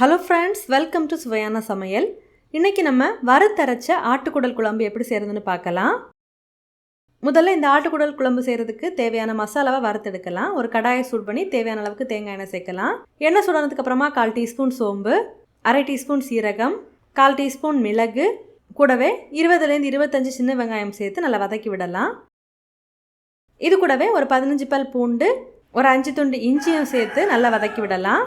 Hello friends welcome to சுவையான சமையல் இன்றைக்கி நம்ம வறுத்தரைச்ச ஆட்டுக்குடல் குழம்பு எப்படி செய்கிறதுன்னு பார்க்கலாம். முதல்ல இந்த ஆட்டுக்குடல் குழம்பு செய்கிறதுக்கு தேவையான மசாலாவை வறுத்தெடுக்கலாம். ஒரு கடாயை சூட் பண்ணி தேவையான அளவுக்கு தேங்காய் எண்ணெய் சேர்க்கலாம். எண்ணெய் சூடானதுக்கு அப்புறமா கால் டீஸ்பூன் சோம்பு அரை டீஸ்பூன் சீரகம் கால் டீஸ்பூன் மிளகு கூடவே இருபதுலேருந்து இருபத்தஞ்சு சின்ன வெங்காயம் சேர்த்து நல்லா வதக்கி விடலாம். இது கூடவே ஒரு பதினஞ்சு பல் பூண்டு ஒரு அஞ்சு துண்டு இஞ்சியும் சேர்த்து நல்லா வதக்கி விடலாம்.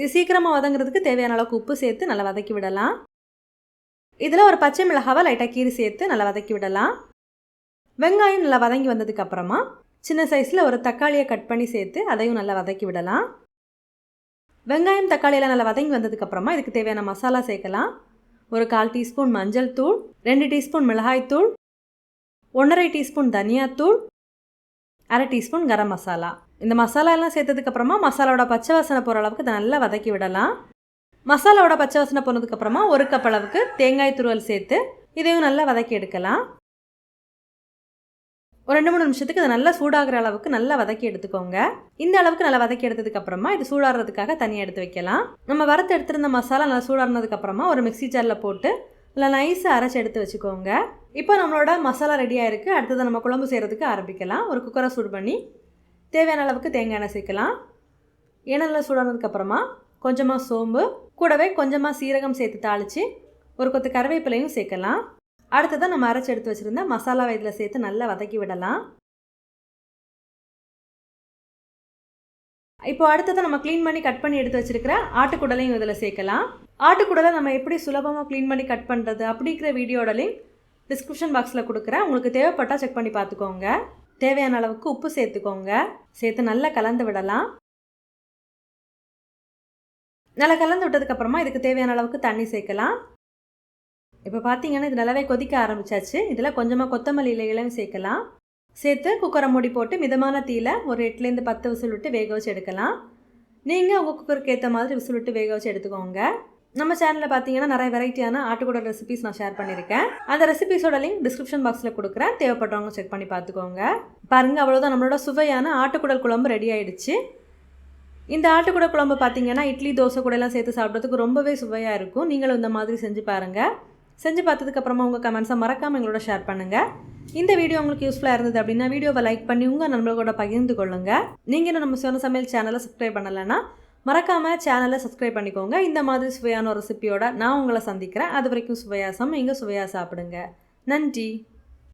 இது சீக்கிரமாக வதங்குறதுக்கு தேவையான அளவுக்கு உப்பு சேர்த்து நல்லா வதக்கி விடலாம். இதில் ஒரு பச்சை மிளகாவை லைட்டாக கீறி சேர்த்து நல்லா வதக்கி விடலாம். வெங்காயம் நல்லா வதங்கி வந்ததுக்கப்புறமா சின்ன சைஸில் ஒரு தக்காளியை கட் பண்ணி சேர்த்து அதையும் நல்லா வதக்கி விடலாம். வெங்காயம் தக்காளியெல்லாம் நல்லா வதங்கி வந்ததுக்கப்புறமா இதுக்கு தேவையான மசாலா சேர்க்கலாம். ஒரு கால் டீஸ்பூன் மஞ்சள் தூள் ரெண்டு டீஸ்பூன் மிளகாய் தூள் ஒன்றரை டீஸ்பூன் தனியாத்தூள் அரை டீஸ்பூன் கரம் மசாலா. இந்த மசாலா எல்லாம் சேர்த்ததுக்கப்புறமா மசாலாவோட பச்சை வாசனை போகிற அளவுக்கு இதை நல்லா வதக்கி விடலாம். மசாலாவோட பச்சை வாசனை போனதுக்கப்புறமா ஒரு கப் அளவுக்கு தேங்காய் துருவல் சேர்த்து இதையும் நல்லா வதக்கி எடுக்கலாம். ஒரு ரெண்டு மூணு நிமிஷத்துக்கு இது நல்லா சூடாகிற அளவுக்கு நல்லா வதக்கி எடுத்துக்கோங்க. இந்த அளவுக்கு நல்லா வதக்கி எடுத்ததுக்கு அப்புறமா இது சூடாடுறதுக்காக தனியாக எடுத்து வைக்கலாம். நம்ம வறுத்து எடுத்திருந்த மசாலா நல்லா சூடாடினதுக்கு அப்புறமா ஒரு மிக்ஸி ஜாரில் போட்டு இல்லை நைஸாக அரைச்சி எடுத்து வச்சுக்கோங்க. இப்போ நம்மளோட மசாலா ரெடியாக இருக்குது அடுத்தது நம்ம குழம்பு செய்கிறதுக்கு ஆரம்பிக்கலாம். ஒரு குக்கரை சூடு பண்ணி தேவையான அளவுக்கு தேங்காய் எண்ணெய் சேர்க்கலாம். எண்ணெயில் சூடானதுக்கப்புறமா கொஞ்சமாக சோம்பு கூடவே கொஞ்சமாக சீரகம் சேர்த்து தாளித்து ஒரு கொத்து கருவேப்பிலையும் சேர்க்கலாம். அடுத்ததான் நம்ம அரைச்சி எடுத்து வச்சுருந்த மசாலாவை இதில் சேர்த்து நல்லா வதக்கி விடலாம். இப்போ அடுத்ததை நம்ம க்ளீன் பண்ணி கட் பண்ணி எடுத்து வச்சுருக்கிற ஆட்டுக்குடலையும் இதில் சேர்க்கலாம். ஆட்டுக்குடலை நம்ம எப்படி சுலபமாக க்ளீன் பண்ணி கட் பண்ணுறது அப்படிங்கிற வீடியோட லிங்க் டிஸ்கிரிப்ஷன் பாக்ஸில் கொடுக்குறேன். உங்களுக்கு தேவைப்பட்டால் செக் பண்ணி பார்த்துக்கோங்க. தேவையான அளவுக்கு உப்பு சேர்த்துக்கோங்க. சேர்த்து நல்லா கலந்து விடலாம். நல்லா கலந்து விட்டதுக்கப்புறமா இதுக்கு தேவையான அளவுக்கு தண்ணி சேர்க்கலாம். இப்போ பார்த்தீங்கன்னா இது நல்லாவே கொதிக்க ஆரம்பிச்சாச்சு. இதில் கொஞ்சமாக கொத்தமல்லி இலைகளையும் சேர்க்கலாம். சேர்த்து குக்கரை மூடி போட்டு மிதமான தீயில் ஒரு எட்டுலேருந்து பத்து விசில் விட்டு வேக வச்சு எடுக்கலாம். நீங்கள் உங்கள் குக்கருக்கு ஏற்ற மாதிரி விசில் விட்டு வேக வச்சு எடுத்துக்கோங்க. நம்ம சேனலில் பார்த்தீங்கன்னா நிறைய வெரைட்டியான ஆட்டுக்கூட ரெசிபிஸ் நான் ஷேர் பண்ணியிருக்கேன். அந்த ரெசிபிஸோட லிங்க் டிஸ்கிரிப்ஷன் பாக்ஸில் கொடுக்குறேன். தேவைப்படுறவங்க செக் பண்ணி பார்த்துக்கோங்க. பாருங்கள் அவ்வளோதான் நம்மளோட சுவையான ஆட்டுக்குடல் குழம்பு ரெடி ஆயிடுச்சு. இந்த ஆட்டுக்குடல் குழம்பு பார்த்தீங்கன்னா இட்லி தோசை கூட எல்லாம் சேர்த்து சாப்பிட்றதுக்கு ரொம்பவே சுவையாக இருக்கும். நீங்களும் இந்த மாதிரி செஞ்சு பாருங்கள் செஞ்சு பார்த்ததுக்கப்புறமா உங்கள் கமெண்ட்ஸை மறக்காமல் எங்களோட ஷேர் பண்ணுங்கள் இந்த வீடியோ உங்களுக்கு யூஸ்ஃபுல்லாக இருந்தது அப்படின்னா வீடியோவை லைக் பண்ணி உங்கள் நண்பர்களோட பகிர்ந்து கொள்ளுங்கள் நீங்கள் இன்னும் நம்ம சொன்ன சமையல் சேனலை சப்ஸ்கிரைப் பண்ணலைன்னா மறக்காமல் சேனலை சப்ஸ்கிரைப் பண்ணிக்கோங்க. இந்த மாதிரி சுவையான ஒரு ரெசிபியோட நான் உங்களை சந்திக்கிறேன். அது வரைக்கும் சுவையாசம் இங்கே சுவையாக சாப்பிடுங்க. நன்றி.